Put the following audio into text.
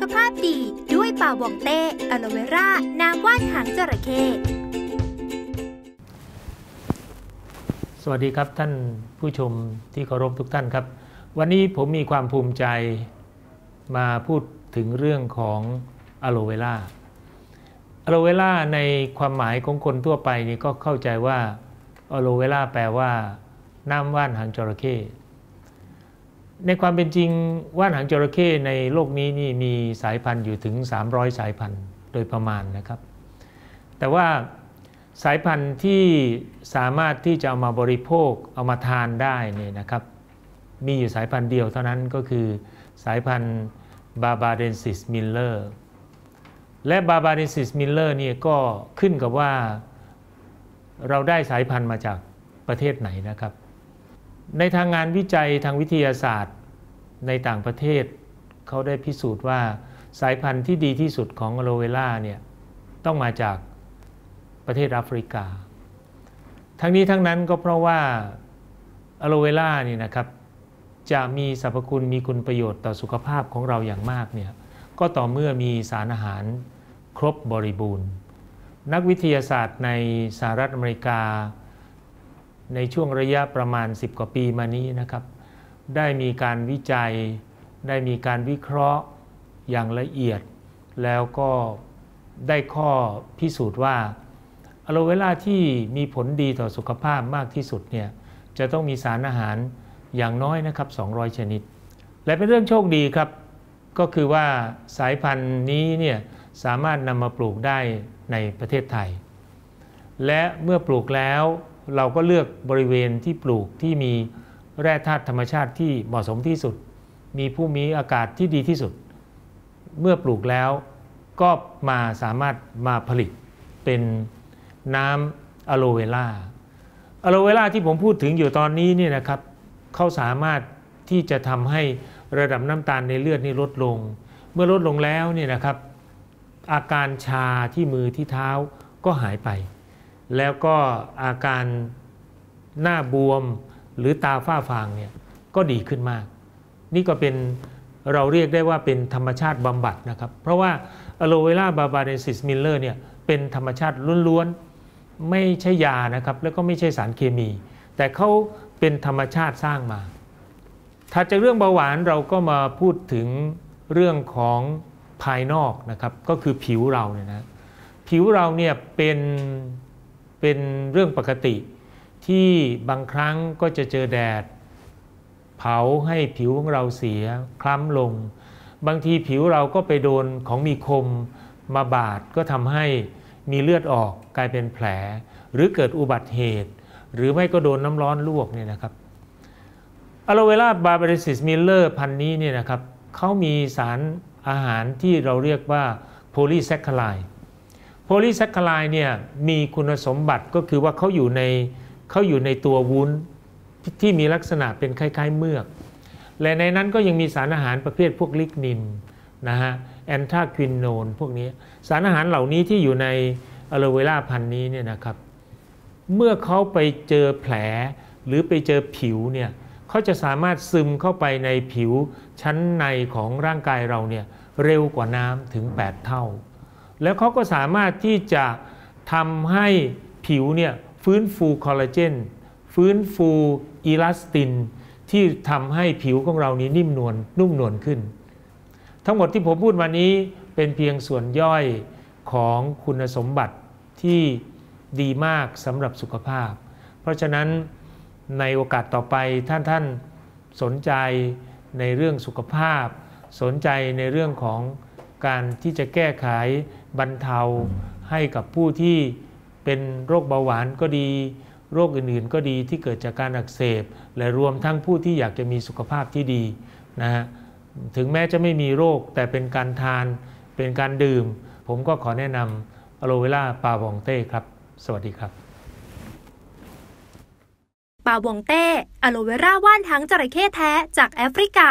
ขภาพดีด้วยป่าบองเต้อะโลเวรา น้ำว่านหางจระเข้สวัสดีครับท่านผู้ชมที่เคารพทุกท่านครับ วันนี้ผมมีความภูมิใจมาพูดถึงเรื่องของอะโลเวล่าอะโลเวล่าในความหมายของคนทั่วไปนี่ก็เข้าใจว่าอะโลเวล่าแปลว่าน้ำว่านหางจระเข้ ในความเป็นจริงว่านหางจระเข้ในโลกนี้นี่มีสายพันธุ์อยู่ถึง 300 สายพันธุ์โดยประมาณนะครับ แต่ว่าสายพันธุ์ที่สามารถที่จะเอามาบริโภคเอามาทานได้เนี่ยนะครับ มีอยู่สายพันธุ์เดียวเท่านั้นก็คือสายพันธุ์บาบาเดนซิสมิลเลอร์และบาบาเดนซิสมิลเลอร์นี่ก็ขึ้นกับว่าเราได้สายพันธุ์มาจากประเทศไหนนะครับ ในทางงานวิจัยทางวิทยาศาสตร์ในต่างประเทศ เขาได้พิสูจน์ว่าสายพันธุ์ที่ดีที่สุดของอะโลเวล่าเนี่ยต้องมาจากประเทศแอฟริกา ทั้งนี้ทั้งนั้นก็เพราะว่าอะโลเวล่านี่นะครับจะมีสรรพคุณมีคุณประโยชน์ต่อสุขภาพของเราอย่างมากเนี่ยก็ต่อเมื่อมีสารอาหารครบบริบูรณ์ นักวิทยาศาสตร์ในสหรัฐอเมริกา ในช่วงระยะประมาณ 10 กว่าปีมานี้นะครับ ได้มีการวิจัย ได้มีการวิเคราะห์อย่างละเอียด แล้วก็ได้ข้อพิสูจน์ว่าอะโลเวล่าที่มีผลดีต่อสุขภาพมากที่สุดเนี่ยจะต้องมีสารอาหารอย่างน้อยนะครับ 200 ชนิด และเป็นเรื่องโชคดีครับ ก็คือว่าสายพันธุ์นี้เนี่ยสามารถนำมาปลูกได้ในประเทศไทย และเมื่อปลูกแล้ว เราก็เลือกบริเวณที่ปลูกที่มีแร่ธาตุธรรมชาติที่เหมาะสมที่สุด มีผู้มีอากาศที่ดีที่สุด เมื่อปลูกแล้วก็มาสามารถมาผลิตเป็นน้ำอะโลเวล่าอะโลเวล่าที่ผมพูดถึงอยู่ตอนนี้เนี่ยนะครับเขาสามารถที่จะทำให้ระดับน้ำตาลในเลือดนี่ลดลง เมื่อลดลงแล้วเนี่ยนะครับ อาการชาที่มือที่เท้าก็หายไป แล้วก็อาการหน้าบวมหรือตาฝ้าฟางเนี่ยก็ดีขึ้นมาก นี่ก็เป็นเราเรียกได้ว่าเป็นธรรมชาติบำบัดนะครับ เพราะว่าอะโลเวล่าบาบาเดนซิสมิลเลอร์เนี่ยเป็นธรรมชาติล้วนๆ ไม่ใช่ยานะครับ แล้วก็ไม่ใช่สารเคมี แต่เขาเป็นธรรมชาติสร้างมาถัดจากเรื่องเบาหวานเราก็มาพูดถึงเรื่องของภายนอกนะครับ ก็คือผิวเราเนี่ยนะผิวเราเนี่ยเป็น เป็นเรื่องปกติ ที่บางครั้งก็จะเจอแดด เผาให้ผิวของเราเสียคล้ำลง บางทีผิวเราก็ไปโดนของมีคมมาบาดก็ทำให้มีเลือดออกกลายเป็นแผล หรือเกิดอุบัติเหตุ หรือไม่ก็โดนน้ำร้อนลวกเนี่ยนะครับอะโลเวล่าบาร์บาริซิสมิลเลอร์พันนี้เนี่ยนะครับเขามีสารอาหารที่เราเรียกว่าโพลีแซคคลาย โพลีแซคคลายเนี่ยมีคุณสมบัติก็คือว่าเขาอยู่ในเขาอยู่ในตัววุ้นที่มีลักษณะเป็นคล้ายๆเมือก และในนั้นก็ยังมีสารอาหารประเภทพวกลิกนินนะฮะแอนทาควินโนนพวกนี้สารอาหารเหล่านี้ที่อยู่ในอะโลเวล่าพันนี้เนี่ยนะครับเมื่อเขาไปเจอแผลหรือไปเจอผิวเนี่ยเขาจะสามารถซึมเข้าไปในผิวชั้นในของร่างกายเราเนี่ยเร็วกว่าน้ำถึง 8 เท่า แล้วเขาก็สามารถที่จะทำให้ผิวเนี่ยฟื้นฟูคอลลาเจนฟื้นฟูอีลาสติน ที่ทำให้ผิวของเรานี้นิ่มนวลนุ่มนวลขึ้น ทั้งหมดที่ผมพูดวันนี้เป็นเพียงส่วนย่อยของคุณสมบัติที่ดีมากสำหรับสุขภาพ เพราะฉะนั้นในโอกาสต่อไปท่านท่านสนใจในเรื่องสุขภาพ สนใจในเรื่องของ การที่จะแก้ไขบรรเทาให้กับผู้ที่เป็นโรคเบาหวานก็ดี โรคอื่นๆก็ดีที่เกิดจากการอักเสบ และรวมทั้งผู้ที่อยากจะมีสุขภาพที่ดีนะฮะถึงแม้จะไม่มีโรคแต่เป็นการทานเป็นการดื่ม ผมก็ขอแนะนำอะโลเวล่าปาบองเต้ครับ สวัสดีครับป่าวงเต้อะโลเวราว่านทั้งจระเข้แท้จากแอฟริกา